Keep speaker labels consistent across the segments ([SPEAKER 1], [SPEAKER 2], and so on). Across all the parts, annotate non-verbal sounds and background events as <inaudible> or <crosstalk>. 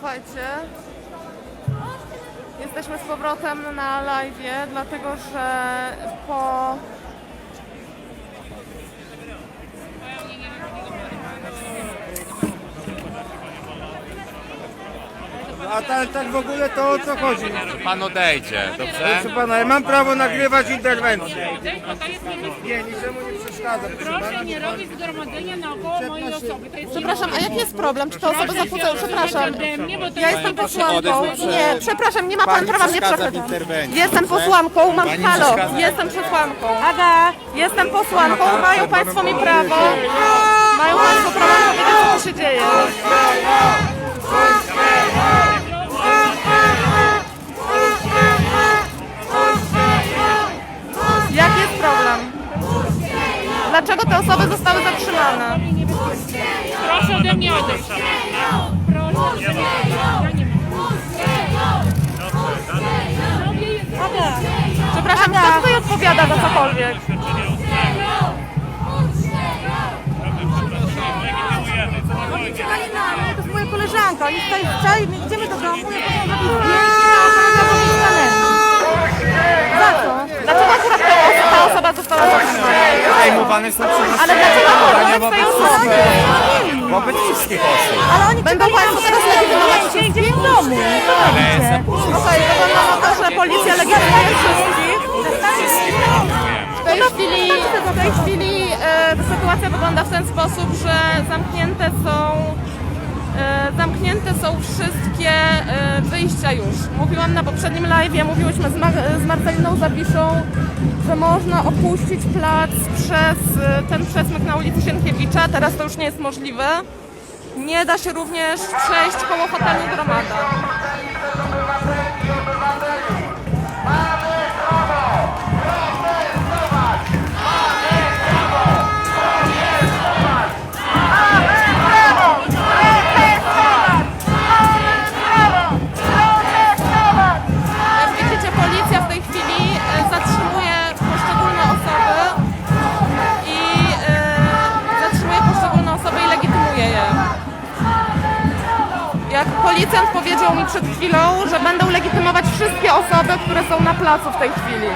[SPEAKER 1] Słuchajcie, jesteśmy z powrotem na live, dlatego że po
[SPEAKER 2] A tak, tak w ogóle to o co chodzi?
[SPEAKER 3] Pan odejdzie, dobrze?
[SPEAKER 2] Proszę pana, ja mam prawo nagrywać interwencję.
[SPEAKER 4] To jest.
[SPEAKER 2] Nie, niczemu nie przeszkadza. Proszę pana.
[SPEAKER 4] Nie robić zgromadzenia naokoło mojej osoby. To jest
[SPEAKER 1] Przepraszam, a jaki jest problem? Czy te osoby zakłócają? Przepraszam.
[SPEAKER 4] ode mnie, bo to
[SPEAKER 1] Ja
[SPEAKER 4] jest
[SPEAKER 1] jestem posłanką. Nie, przepraszam, nie ma pan prawa mnie przeszkadzać. Jestem posłanką, mam halo, jestem posłanką. Aga, jestem posłanką, mają państwo mi prawo. Mają państwo prawo powiedzieć, co tu się dzieje. Odpowiada za cokolwiek?
[SPEAKER 5] To jest moja koleżanka, oni tutaj chcieli, my idziemy do domu, ja potem zrobić zdjęcie na Za co?
[SPEAKER 1] Dlaczego akurat ta, oso- ta osoba została?
[SPEAKER 3] Zajmowane są przez
[SPEAKER 1] Ale dlaczego wobec tej osoby?
[SPEAKER 3] wobec wszystkich osób.
[SPEAKER 5] Ale oni
[SPEAKER 1] Będą Państwo teraz legitymować
[SPEAKER 5] się idziemy w domu.
[SPEAKER 1] Okej, wygląda na to, że policja legitymuje wszystkich. W tej chwili, w tej chwili e, sytuacja wygląda w ten sposób, że zamknięte są e, zamknięte są wszystkie e, wyjścia już. Mówiłam na poprzednim live, mówiłyśmy z, Mar- z Marceliną Zawiszą, że można opuścić plac przez e, ten przesmyk na ulicy Sienkiewicza. Teraz to już nie jest możliwe. Nie da się również przejść koło hotelu Gromada. Policjant powiedział mi przed chwilą, że będą legitymować wszystkie osoby, które są na placu w tej chwili.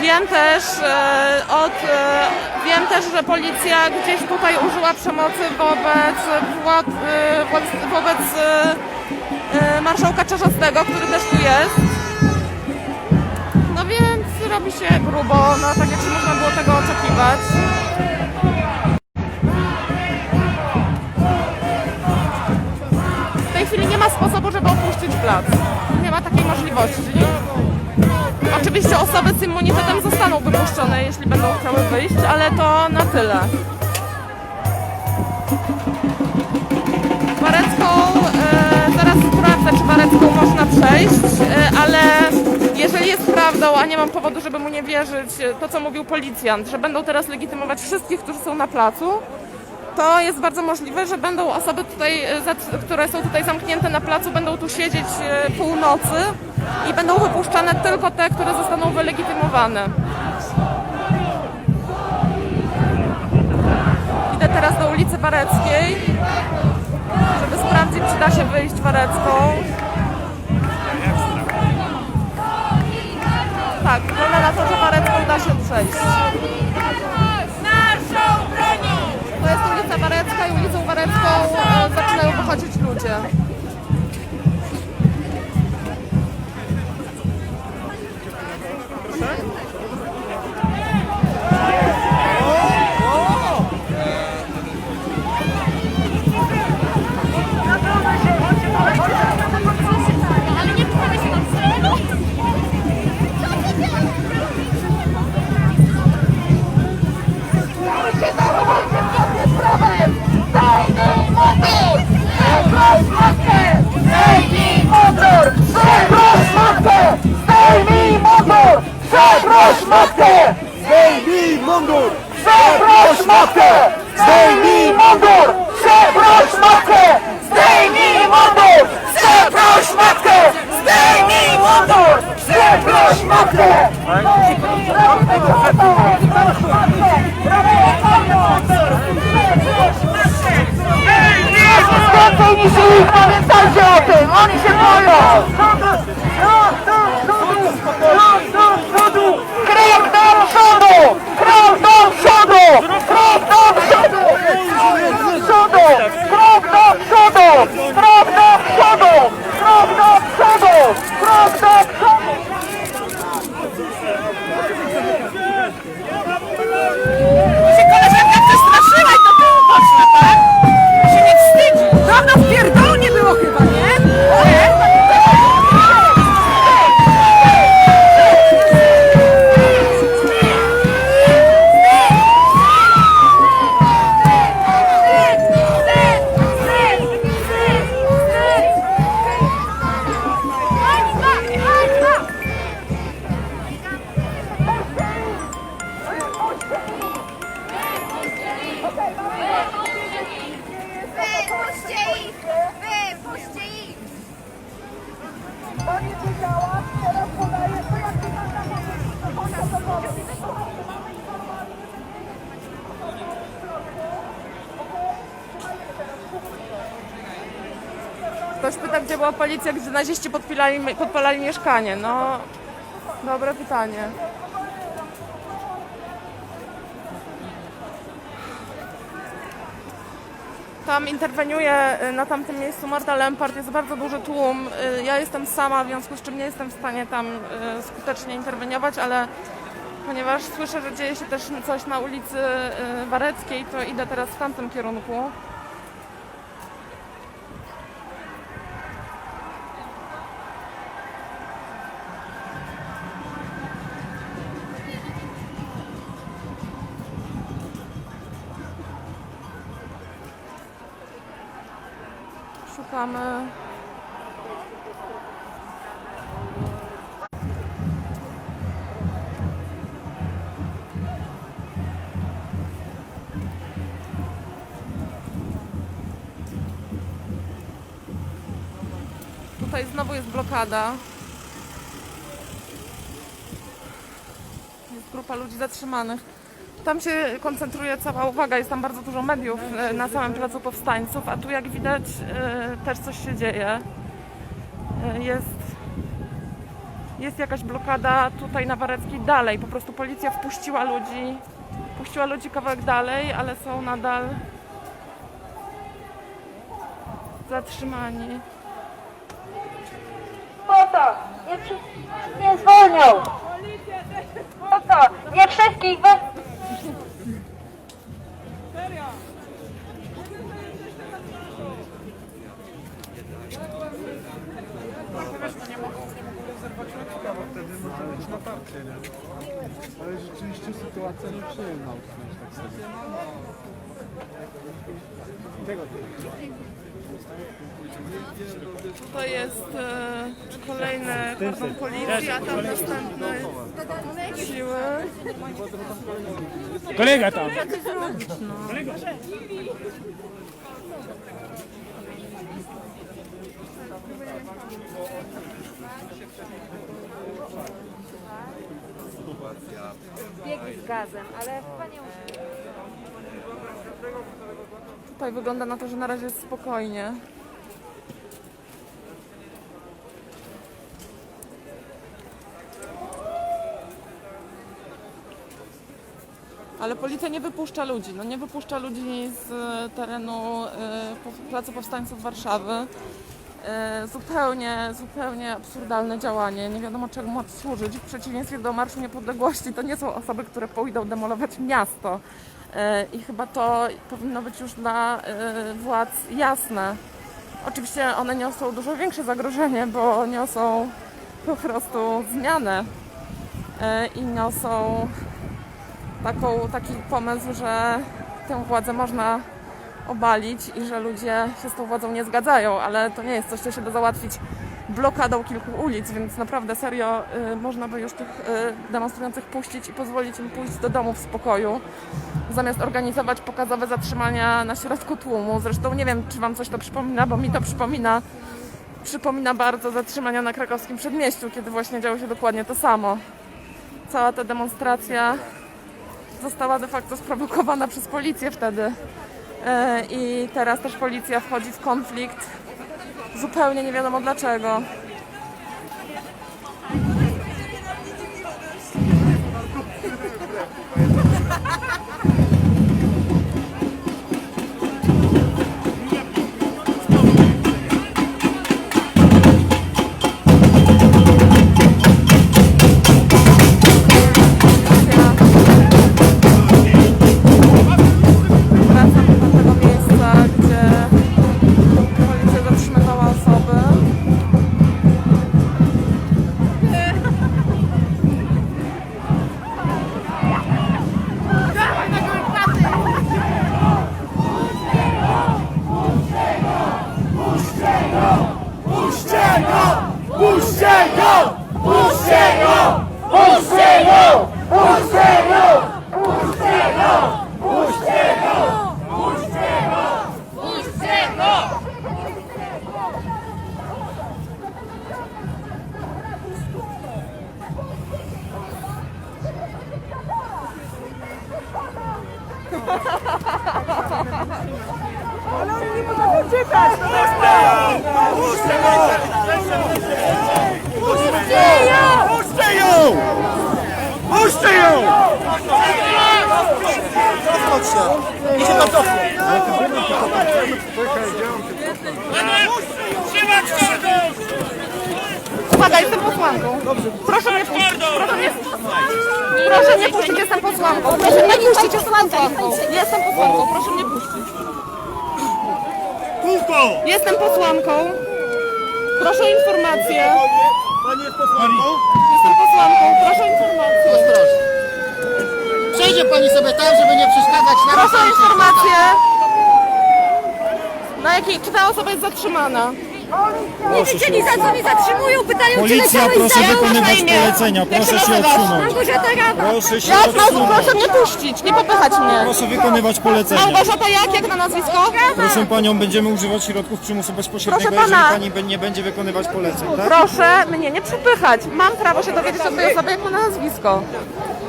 [SPEAKER 1] Wiem też e, od, e, wiem też, że policja gdzieś tutaj użyła przemocy wobec e, wobec e, e, marszałka Czarzastego, który też tu jest. No więc robi się grubo, no tak jak się można było tego oczekiwać. Ma sposobu, żeby opuścić plac. Nie ma takiej możliwości. Oczywiście osoby z immunitetem zostaną wypuszczone, jeśli będą chciały wyjść, ale to na tyle. Warecką, e, zaraz sprawdzę, czy Warecką można przejść, e, ale jeżeli jest prawdą, a nie mam powodu, żeby mu nie wierzyć, e, to co mówił policjant, że będą teraz legitymować wszystkich, którzy są na placu, to jest bardzo możliwe, że będą osoby tutaj, e, które są tutaj zamknięte na placu, będą tu siedzieć e, północy i będą wypuszczane tylko te, które zostaną wylegitymowane. Idę teraz do ulicy Wareckiej, żeby sprawdzić, czy da się wyjść Warecką. Tak, wygląda na to, że Warecką da się przejść.
[SPEAKER 5] Yeah.
[SPEAKER 6] Zdejmij motor! Przeproś matkę! Zdejmij motor! Zdejmij mundur! Przeproś matkę! Zdejmij mundur! Przeproś matkę!
[SPEAKER 1] Gdzie naziści podpalali, podpalali mieszkanie. No, dobre pytanie. Tam interweniuje y, na tamtym miejscu Marta Lempart, jest bardzo duży tłum. Y, Ja jestem sama, w związku z czym nie jestem w stanie tam y, skutecznie interweniować, ale ponieważ słyszę, że dzieje się też coś na ulicy Wareckiej, to idę teraz w tamtym kierunku. Szukamy. Tutaj znowu jest blokada. Jest grupa ludzi zatrzymanych. Tam się koncentruje cała uwaga, jest tam bardzo dużo mediów e, na samym placu powstańców, a tu jak widać e, też coś się dzieje. E, Jest, jest jakaś blokada tutaj na Wareckiej dalej, po prostu policja wpuściła ludzi, puściła ludzi kawałek dalej, ale są nadal zatrzymani.
[SPEAKER 6] Po to! Nie, nie zwolnią! Po to! Nie wszystkich wy...
[SPEAKER 2] Ale rzeczywiście sytuacja nieprzyjemna usunąć tak sobie.
[SPEAKER 1] To jest e, kolejny kordon policji, a tam następne siły.
[SPEAKER 4] Kolega tam.
[SPEAKER 5] Biegi z gazem, ale chyba nie
[SPEAKER 1] Tutaj wygląda na to, że na razie jest spokojnie. Ale policja nie wypuszcza ludzi. No nie wypuszcza ludzi z e, terenu po- Placu Powstańców Warszawy. E, Zupełnie, zupełnie absurdalne działanie. Nie wiadomo czemu ma służyć. W przeciwieństwie do Marszu Niepodległości to nie są osoby, które pójdą demolować miasto. E, I chyba to powinno być już dla e, władz jasne. Oczywiście one niosą dużo większe zagrożenie, bo niosą po prostu zmianę i niosą taką, taki pomysł, że tę władzę można obalić i że ludzie się z tą władzą nie zgadzają, ale to nie jest coś, co się da załatwić blokadą kilku ulic, więc naprawdę serio y, można by już tych y, demonstrujących puścić i pozwolić im pójść do domu w spokoju, zamiast organizować pokazowe zatrzymania na środku tłumu. Zresztą nie wiem, czy wam coś to przypomina, bo mi to przypomina przypomina bardzo zatrzymania na krakowskim przedmieściu, kiedy właśnie działo się dokładnie to samo. Cała ta demonstracja została de facto sprowokowana przez policję wtedy. E, I teraz też policja wchodzi w konflikt. Zupełnie nie wiadomo dlaczego.
[SPEAKER 6] Puśćcie ją! Puśćcie ją! Cofnąć się! I się pan cofnie!
[SPEAKER 1] Uwaga, jestem posłanką. Proszę mnie puścić. Proszę mnie, proszę mnie puścić, jestem posłanką. Proszę mnie puścić, jestem posłanką. Jestem posłanką, proszę mnie puścić. Jestem posłanką. Proszę o informację.
[SPEAKER 6] Pani jest posłanką?
[SPEAKER 1] Jestem posłanką, proszę o informację.
[SPEAKER 6] Przejdzie pani sobie tam, żeby nie przeszkadzać na
[SPEAKER 1] Proszę o informację. Na jakiej, czy ta osoba jest zatrzymana?
[SPEAKER 7] Nie wiedzieli za co mnie zatrzymują, pytają czy
[SPEAKER 8] Policja,
[SPEAKER 7] leciałeś
[SPEAKER 8] proszę
[SPEAKER 7] za
[SPEAKER 8] wykonywać polecenia. Proszę
[SPEAKER 1] się
[SPEAKER 8] odsunąć.
[SPEAKER 7] Małgorzata Rada.
[SPEAKER 8] Proszę się
[SPEAKER 1] nazw,
[SPEAKER 8] odsunąć.
[SPEAKER 1] proszę mnie puścić, nie popychać mnie.
[SPEAKER 8] Proszę wykonywać polecenia.
[SPEAKER 1] Małgorzata jak, jak na nazwisko?
[SPEAKER 8] Proszę panią, będziemy używać środków przymusu bezpośredniego,
[SPEAKER 1] Proszę
[SPEAKER 8] jeżeli
[SPEAKER 1] pana.
[SPEAKER 8] pani be- nie będzie wykonywać poleceń, tak?
[SPEAKER 1] Proszę mnie nie przepychać. Mam prawo się dowiedzieć od tej osoby, jak ma na nazwisko.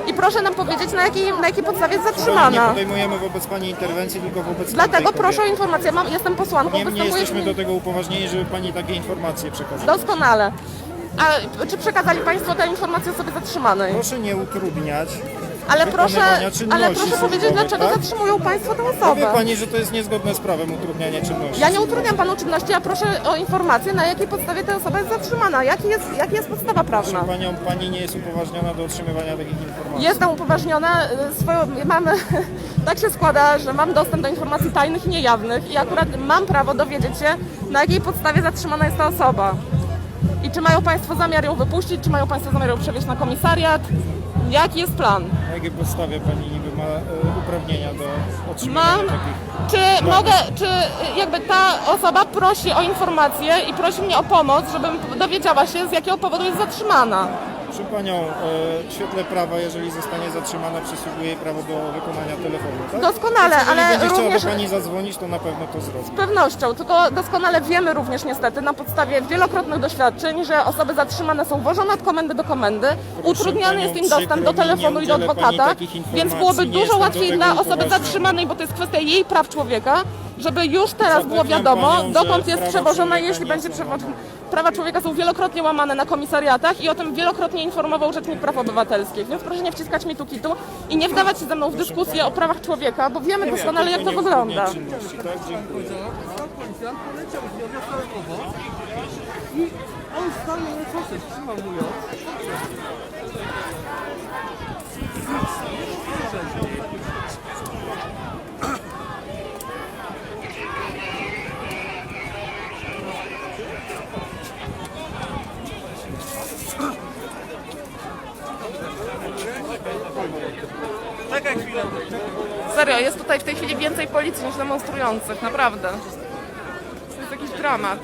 [SPEAKER 1] I proszę nam powiedzieć, na jakiej, na jakiej podstawie jest
[SPEAKER 8] Nie
[SPEAKER 1] zatrzymana.
[SPEAKER 8] podejmujemy wobec pani interwencji, tylko wobec
[SPEAKER 1] Dlatego
[SPEAKER 8] tamtej
[SPEAKER 1] proszę o
[SPEAKER 8] kobiety.
[SPEAKER 1] informację. Mam, jestem posłanką,
[SPEAKER 8] Nie, nie
[SPEAKER 1] występuję
[SPEAKER 8] jesteśmy do tego upoważnieni, żeby pani takie informacje przekazać.
[SPEAKER 1] Doskonale. A czy przekazali Państwo tę informację osobie zatrzymanej?
[SPEAKER 8] Proszę nie utrudniać.
[SPEAKER 1] Ale proszę,
[SPEAKER 8] wykonywania czynności
[SPEAKER 1] ale proszę powiedzieć,
[SPEAKER 8] służbowych,
[SPEAKER 1] dlaczego
[SPEAKER 8] tak?
[SPEAKER 1] zatrzymują Państwo tę
[SPEAKER 8] Wie
[SPEAKER 1] osobę?
[SPEAKER 8] pani, że to jest niezgodne z prawem utrudnianie czynności.
[SPEAKER 1] Ja nie utrudniam Panu czynności, ja proszę o informację, na jakiej podstawie ta osoba jest zatrzymana. Jaki jest, jaki jest podstawa prawna?
[SPEAKER 8] Proszę panią, pani nie jest upoważniona do otrzymywania takich informacji.
[SPEAKER 1] Jestem upoważniona, y, swoją, mamy, <laughs> tak się składa, że mam dostęp do informacji tajnych i niejawnych i akurat mam prawo dowiedzieć się, na jakiej podstawie zatrzymana jest ta osoba. I czy mają Państwo zamiar ją wypuścić, czy mają Państwo zamiar ją przewieźć na komisariat? Jaki jest plan?
[SPEAKER 8] Na jakiej podstawie pani niby ma e, uprawnienia do otrzymywania
[SPEAKER 1] Mam.
[SPEAKER 8] takich...
[SPEAKER 1] Czy mogę, czy jakby ta osoba prosi o informację i prosi mnie o pomoc, żebym dowiedziała się, z jakiego powodu jest zatrzymana?
[SPEAKER 8] Panią, e, w świetle prawa, jeżeli zostanie zatrzymana, przysługuje jej prawo do wykonania telefonu, tak?
[SPEAKER 1] Doskonale,
[SPEAKER 8] Jeżeli
[SPEAKER 1] ale
[SPEAKER 8] będzie chciała
[SPEAKER 1] również
[SPEAKER 8] do pani zadzwonić, to na pewno to zrobi.
[SPEAKER 1] z pewnością, tylko doskonale wiemy również niestety na podstawie wielokrotnych doświadczeń, że osoby zatrzymane są wożone od komendy do komendy, utrudniany
[SPEAKER 8] panią,
[SPEAKER 1] jest im dostęp do telefonu i do
[SPEAKER 8] udzielę pani
[SPEAKER 1] adwokata,
[SPEAKER 8] takich
[SPEAKER 1] więc byłoby
[SPEAKER 8] nie
[SPEAKER 1] dużo
[SPEAKER 8] jestem do
[SPEAKER 1] łatwiej
[SPEAKER 8] tego
[SPEAKER 1] dla osoby
[SPEAKER 8] upoważniony.
[SPEAKER 1] zatrzymanej, bo to jest kwestia jej praw człowieka, żeby już teraz było
[SPEAKER 8] Zapewniam
[SPEAKER 1] wiadomo,
[SPEAKER 8] panią, że
[SPEAKER 1] dokąd jest
[SPEAKER 8] prawa
[SPEAKER 1] przewożona,
[SPEAKER 8] człowieka
[SPEAKER 1] jeśli
[SPEAKER 8] nie
[SPEAKER 1] będzie
[SPEAKER 8] są
[SPEAKER 1] przewożona. Prawa człowieka są wielokrotnie łamane na komisariatach i o tym wielokrotnie informował Rzecznik Praw Obywatelskich, więc proszę nie wciskać mi tu kitu i nie wdawać się ze mną w dyskusję o prawach człowieka, bo wiemy doskonale jak to wygląda.
[SPEAKER 8] czynności, Tak, dziękuję.
[SPEAKER 2] Policjant poleciał z nią wiosłowo i on stał na trzymał
[SPEAKER 1] Serio, jest tutaj w tej chwili więcej policji niż demonstrujących, naprawdę. To jest jakiś dramat.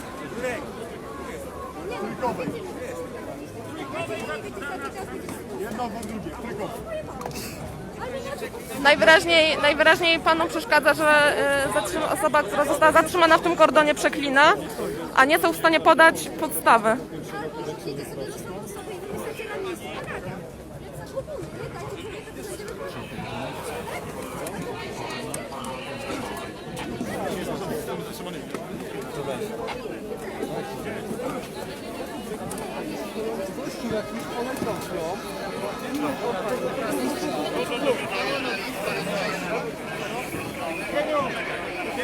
[SPEAKER 1] Najwyraźniej, najwyraźniej panu przeszkadza, że y, zatrzyma, osoba, która została zatrzymana w tym kordonie przeklina, a nie są w stanie podać podstawy.
[SPEAKER 2] One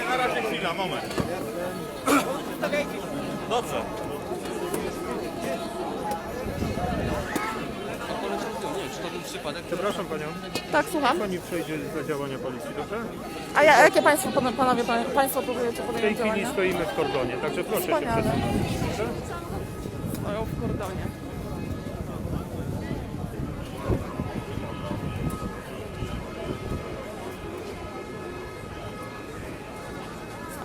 [SPEAKER 8] Na razie chwila, moment. Dobrze. Przepraszam panią,
[SPEAKER 1] Tak, słucham.
[SPEAKER 8] pani przejdzie za działania policji, dobrze?
[SPEAKER 1] A ja, jakie państwo, pan- panowie, pan- państwo próbujecie
[SPEAKER 8] W tej
[SPEAKER 1] podjąć
[SPEAKER 8] chwili
[SPEAKER 1] działania?
[SPEAKER 8] stoimy w kordonie, także proszę się
[SPEAKER 1] Wspaniale.
[SPEAKER 8] przesunąć.
[SPEAKER 1] Stoją w kordonie.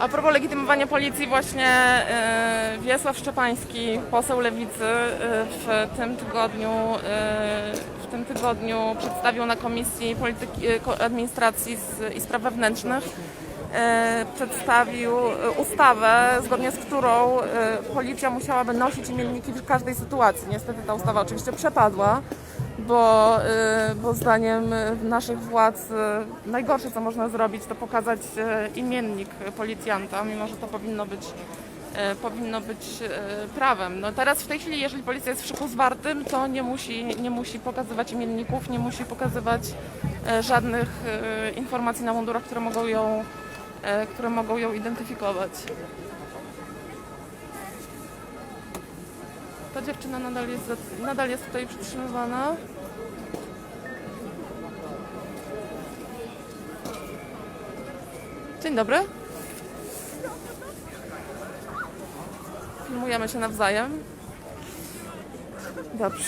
[SPEAKER 1] A propos legitymowania policji, właśnie e, Wiesław Szczepański, poseł Lewicy, e, w tym tygodniu, e, w tym tygodniu przedstawił na Komisji Polityki, Administracji i Spraw Wewnętrznych przedstawił ustawę, zgodnie z którą policja musiałaby nosić imienniki w każdej sytuacji. Niestety ta ustawa oczywiście przepadła, bo, e, bo zdaniem naszych władz e, najgorsze, co można zrobić, to pokazać e, imiennik policjanta, mimo że to powinno być powinno być prawem. No teraz w tej chwili, jeżeli policja jest w szyku zwartym, to nie musi, nie musi pokazywać imienników, nie musi pokazywać żadnych informacji na mundurach, które mogą ją, które mogą ją identyfikować. Ta dziewczyna nadal jest, nadal jest tutaj przytrzymywana. Dzień dobry. Filmujemy się nawzajem. Dobrze.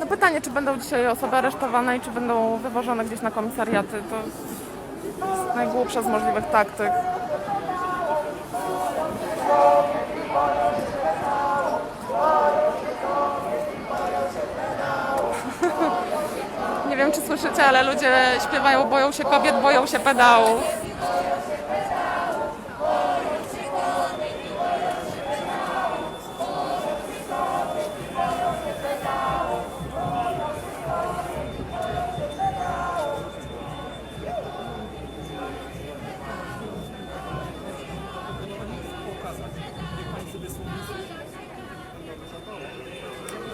[SPEAKER 1] No pytanie, czy będą dzisiaj osoby aresztowane i czy będą wywożone gdzieś na komisariaty, to jest najgłupsza z możliwych taktyk. Nie wiem, czy słyszycie, ale ludzie śpiewają, boją się kobiet, boją się pedałów.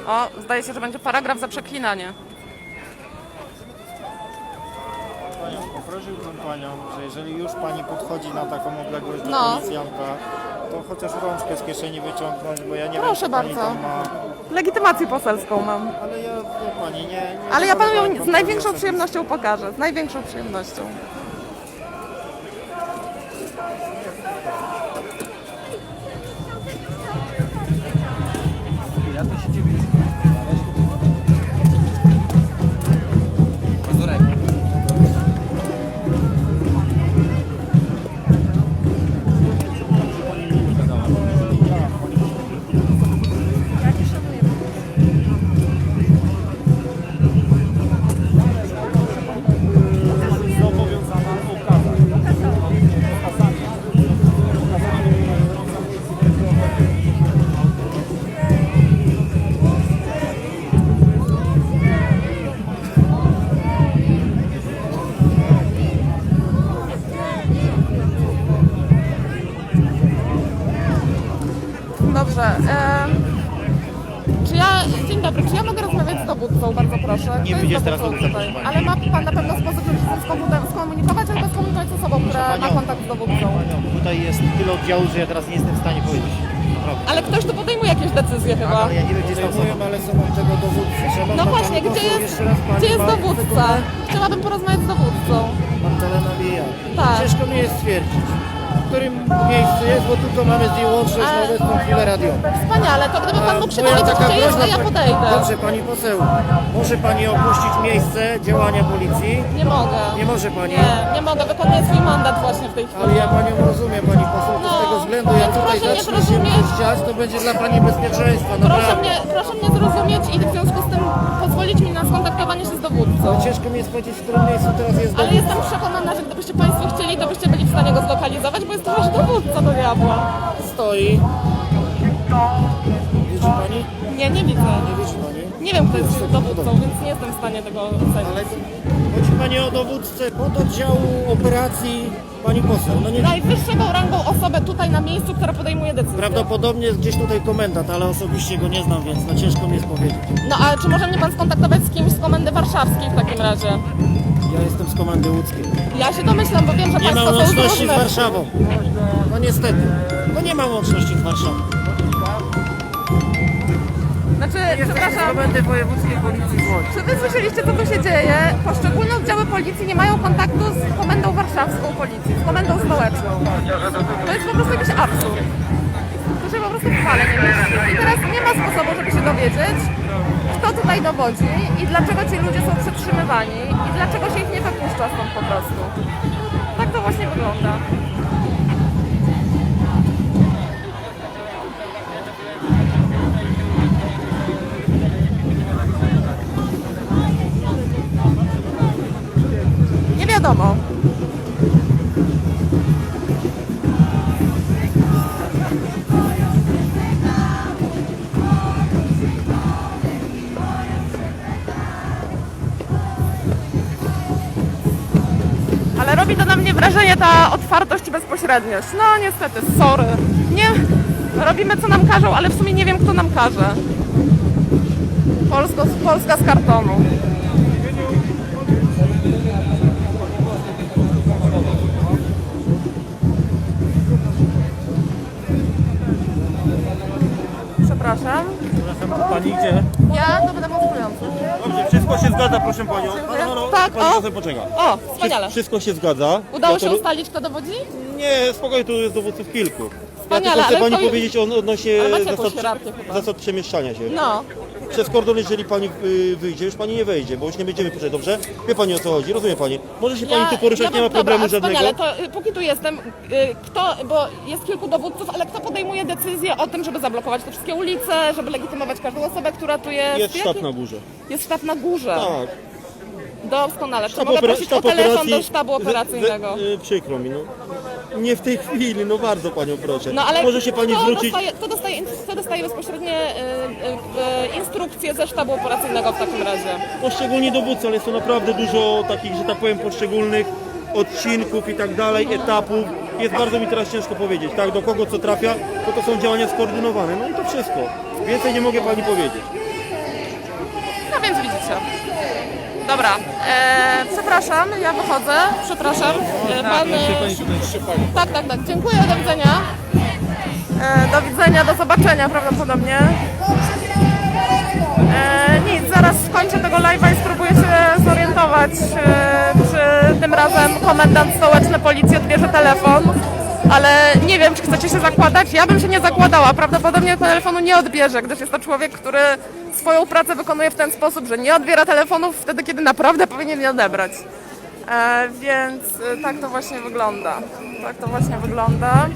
[SPEAKER 1] O, zdaje się, że będzie paragraf za przeklinanie.
[SPEAKER 8] Panią, że jeżeli już pani podchodzi na taką odległość do
[SPEAKER 1] No.
[SPEAKER 8] policjanta, to chociaż rączkę z kieszeni wyciągnąć, bo ja nie
[SPEAKER 1] Proszę
[SPEAKER 8] wiem, czy pani
[SPEAKER 1] bardzo.
[SPEAKER 8] tam ma...
[SPEAKER 1] Legitymację poselską mam.
[SPEAKER 8] Ale ja, wie pani, nie... nie
[SPEAKER 1] Ale ja panu ją z
[SPEAKER 8] kontroli
[SPEAKER 1] największą przyjemnością pokażę. Z największą przyjemnością.
[SPEAKER 8] Teraz proszę pani.
[SPEAKER 1] Ale ma pan na pewno sposób, żeby się skomu- skomunikować, albo skomunikować z osobą, która ma
[SPEAKER 9] panią.
[SPEAKER 1] kontakt z dowódcą.
[SPEAKER 9] Panią, tutaj jest tyle oddziałów, że ja teraz nie jestem w stanie powiedzieć. Naprawdę.
[SPEAKER 1] Ale ktoś tu podejmuje jakieś decyzje chyba.
[SPEAKER 9] Ale ja nie wiem, gdzie jest ta osoba.
[SPEAKER 8] Ale są od tego dowódcy. Szanowna
[SPEAKER 1] No
[SPEAKER 8] pani
[SPEAKER 1] właśnie,
[SPEAKER 8] poseł,
[SPEAKER 1] gdzie jest,
[SPEAKER 8] jeszcze raz pani
[SPEAKER 1] gdzie jest
[SPEAKER 8] ma
[SPEAKER 1] dowódca? Chciałabym porozmawiać z dowódcą.
[SPEAKER 8] Magdalena Bijak.
[SPEAKER 1] Tak.
[SPEAKER 8] Ciężko mi jest stwierdzić, w którym miejscu jest, bo tylko mamy z niej łączność na
[SPEAKER 1] Ale-
[SPEAKER 8] obecną chwilę radio.
[SPEAKER 1] Wspaniale, to gdyby pan mógł się
[SPEAKER 8] Moja
[SPEAKER 1] dowiedzieć,
[SPEAKER 8] taka
[SPEAKER 1] gdzie jest, to
[SPEAKER 8] prośba,
[SPEAKER 1] ja podejdę.
[SPEAKER 8] Dobrze, pani poseł, może pani opuścić miejsce działania policji?
[SPEAKER 1] Nie mogę.
[SPEAKER 8] Nie może pani?
[SPEAKER 1] Nie, nie mogę, wykonuję swój mandat właśnie w tej chwili.
[SPEAKER 8] Ale ja panią rozumiem, pani poseł, to z
[SPEAKER 1] No,
[SPEAKER 8] względu, jak tutaj
[SPEAKER 1] proszę mnie
[SPEAKER 8] zacznę się
[SPEAKER 1] zrozumieć.
[SPEAKER 8] to będzie dla pani bezpieczeństwa,
[SPEAKER 1] Proszę
[SPEAKER 8] naprawdę.
[SPEAKER 1] mnie, proszę mnie zrozumieć i w związku z tym pozwolić mi na skontaktowanie się z dowódcą.
[SPEAKER 8] Ciężko mi jest powiedzieć, w którym miejscu teraz jest
[SPEAKER 1] Ale
[SPEAKER 8] dowódca.
[SPEAKER 1] jestem przekonana, że gdybyście Państwo chcieli, to byście byli w stanie go zlokalizować, bo jest to Wasz dowódca do diabła.
[SPEAKER 8] Stoi. Widzi pani?
[SPEAKER 1] Nie, nie widzę.
[SPEAKER 8] Nie widzi pani.
[SPEAKER 1] Nie wiem, kto jest dowódcą, więc nie jestem w stanie tego ocenić.
[SPEAKER 8] Ale chodzi pani
[SPEAKER 10] o dowódcę pododdziału operacji pani poseł. No nie,
[SPEAKER 1] Najwyższego rangą osobę tutaj na miejscu, która podejmuje decyzję.
[SPEAKER 10] prawdopodobnie jest gdzieś tutaj komendant, ale osobiście go nie znam, więc no ciężko mi jest powiedzieć.
[SPEAKER 1] No a czy może mnie pan skontaktować z kimś z komendy warszawskiej w takim razie?
[SPEAKER 10] Ja jestem z komendy łódzkiej.
[SPEAKER 1] Ja się domyślam, bo wiem, że
[SPEAKER 10] Nie ma
[SPEAKER 1] państwo są z
[SPEAKER 10] łączności z
[SPEAKER 1] różnych...
[SPEAKER 10] Warszawą. No niestety. No nie ma łączności z Warszawą.
[SPEAKER 1] Znaczy, przepraszam,
[SPEAKER 2] Komendy Wojewódzkiej Policji w Łodzi.
[SPEAKER 1] czy wy słyszeliście, co tu się dzieje? Poszczególne oddziały policji nie mają kontaktu z komendą warszawską policji, z komendą stołeczną. To jest po prostu jakiś absurd. To się po prostu w chwale nie mieści. I teraz nie ma sposobu, żeby się dowiedzieć, kto tutaj dowodzi i dlaczego ci ludzie są przetrzymywani i dlaczego się ich nie wypuszcza stąd po prostu. Tak to właśnie wygląda. Wiadomo. Ale robi to na mnie wrażenie ta otwartość i bezpośredniość. No niestety, sorry. Nie, robimy co nam każą, ale w sumie nie wiem kto nam każe. Polsko, Polska z kartonu. Przepraszam.
[SPEAKER 10] Pani gdzie?
[SPEAKER 1] Ja to będę monstrujący.
[SPEAKER 10] Dobrze, wszystko się zgadza, proszę panią. Halo,
[SPEAKER 1] Tak,
[SPEAKER 10] pani
[SPEAKER 1] o.
[SPEAKER 10] poczeka.
[SPEAKER 1] O, wspaniale.
[SPEAKER 10] Wszystko się zgadza.
[SPEAKER 1] Udało się ustalić kto dowodzi?
[SPEAKER 10] Nie, spokojnie, tu jest dowódców kilku. Ja
[SPEAKER 1] Wspaniale,
[SPEAKER 10] tylko chcę
[SPEAKER 1] ale
[SPEAKER 10] pani
[SPEAKER 1] to-
[SPEAKER 10] powiedzieć on- odnośnie
[SPEAKER 1] Ale macie jakąś
[SPEAKER 10] zasad,
[SPEAKER 1] hierarchię chyba.
[SPEAKER 10] zasad przemieszczania się.
[SPEAKER 1] No.
[SPEAKER 10] Przez kordon, jeżeli pani y, wyjdzie, już pani nie wejdzie, bo już nie będziemy puszczać, dobrze? Wie pani o co chodzi, rozumie pani. Może się pani tu poruszać, nie ma problemu
[SPEAKER 1] dobra,
[SPEAKER 10] żadnego.
[SPEAKER 1] Wspaniale, to y, póki tu jestem, y, kto, bo jest kilku dowódców, ale kto podejmuje decyzję o tym, żeby zablokować te wszystkie ulice, żeby legitymować każdą osobę, która tu jest?
[SPEAKER 10] Jest sztab na górze.
[SPEAKER 1] Jest sztab na górze.
[SPEAKER 10] Tak.
[SPEAKER 1] Doskonale. Czy
[SPEAKER 10] Sztab
[SPEAKER 1] mogę
[SPEAKER 10] opera-
[SPEAKER 1] prosić o
[SPEAKER 10] sztab
[SPEAKER 1] telefon
[SPEAKER 10] operacji-
[SPEAKER 1] do sztabu operacyjnego?
[SPEAKER 10] we- y, przykro mi, no. Nie w tej chwili, no bardzo panią proszę.
[SPEAKER 1] No ale
[SPEAKER 10] Może się pani
[SPEAKER 1] kto
[SPEAKER 10] zwrócić.
[SPEAKER 1] Dostaje, kto, dostaje, kto dostaje bezpośrednie y, y, y, instrukcje ze sztabu operacyjnego w takim razie?
[SPEAKER 10] Poszczególni dowódcy, ale jest to naprawdę dużo takich, że tak powiem, poszczególnych odcinków i tak dalej, etapów. Jest bardzo mi teraz ciężko powiedzieć, tak, do kogo co trafia, bo to są działania skoordynowane. No i to wszystko. Więcej nie mogę pani powiedzieć.
[SPEAKER 1] No więc widzicie. Dobra, e, przepraszam, ja wychodzę, przepraszam. E, pan, e, tak, tak, tak, dziękuję, do widzenia. E, do widzenia, do zobaczenia prawdopodobnie. E, nic, zaraz skończę tego live'a i spróbuję się zorientować, e, czy tym razem komendant stołeczny policji odbierze telefon. Ale nie wiem, czy chcecie się zakładać. Ja bym się nie zakładała. Prawdopodobnie telefonu nie odbierze, gdyż jest to człowiek, który swoją pracę wykonuje w ten sposób, że nie odbiera telefonów wtedy, kiedy naprawdę powinien je odebrać. E, więc e, tak to właśnie wygląda. Tak to właśnie wygląda.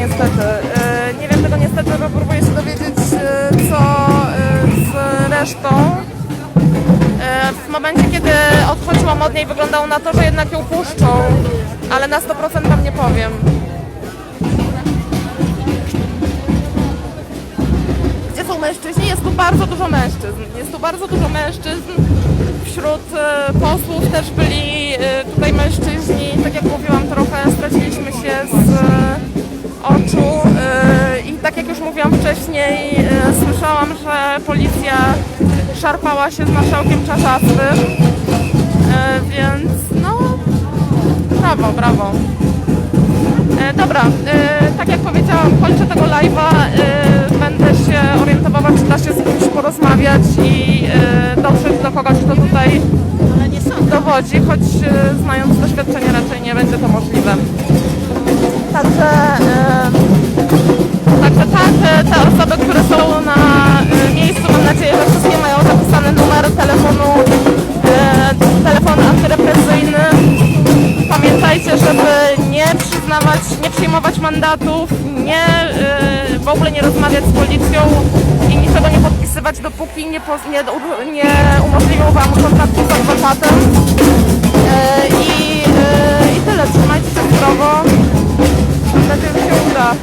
[SPEAKER 1] Niestety. E, Nie wiem tego niestety, bo próbuję się dowiedzieć, e, co e, z resztą. W momencie, kiedy odchodziłam od niej, wyglądało na to, że jednak ją puszczą, ale na 100% wam nie powiem. Gdzie są mężczyźni? Jest tu bardzo dużo mężczyzn. Jest tu bardzo dużo mężczyzn. Wśród posłów też byli tutaj mężczyźni. Tak jak mówiłam, trochę straciliśmy się z oczu. E, I tak jak już mówiłam wcześniej, e, słyszałam, że policja szarpała się z marszałkiem Czarzastym. E, Więc no, brawo, brawo. Dobra, tak jak powiedziałam, kończę tego live'a. Będę się orientowała, czy da się z kimś porozmawiać i dotrzeć do kogoś, kto tutaj dowodzi, choć znając doświadczenie raczej nie będzie to możliwe. Także, te osoby, które są na y, miejscu, mam nadzieję, że wszystkie mają zapisany numer telefonu, y, telefon antyrepresyjny. Pamiętajcie, żeby nie przyznawać, nie przyjmować mandatów, nie, y, w ogóle nie rozmawiać z policją i niczego nie podpisywać, dopóki nie, nie, nie umożliwią Wam kontaktu z adwokatem. I, i tyle, trzymajcie się zdrowo. Mam nadzieję, że się uda.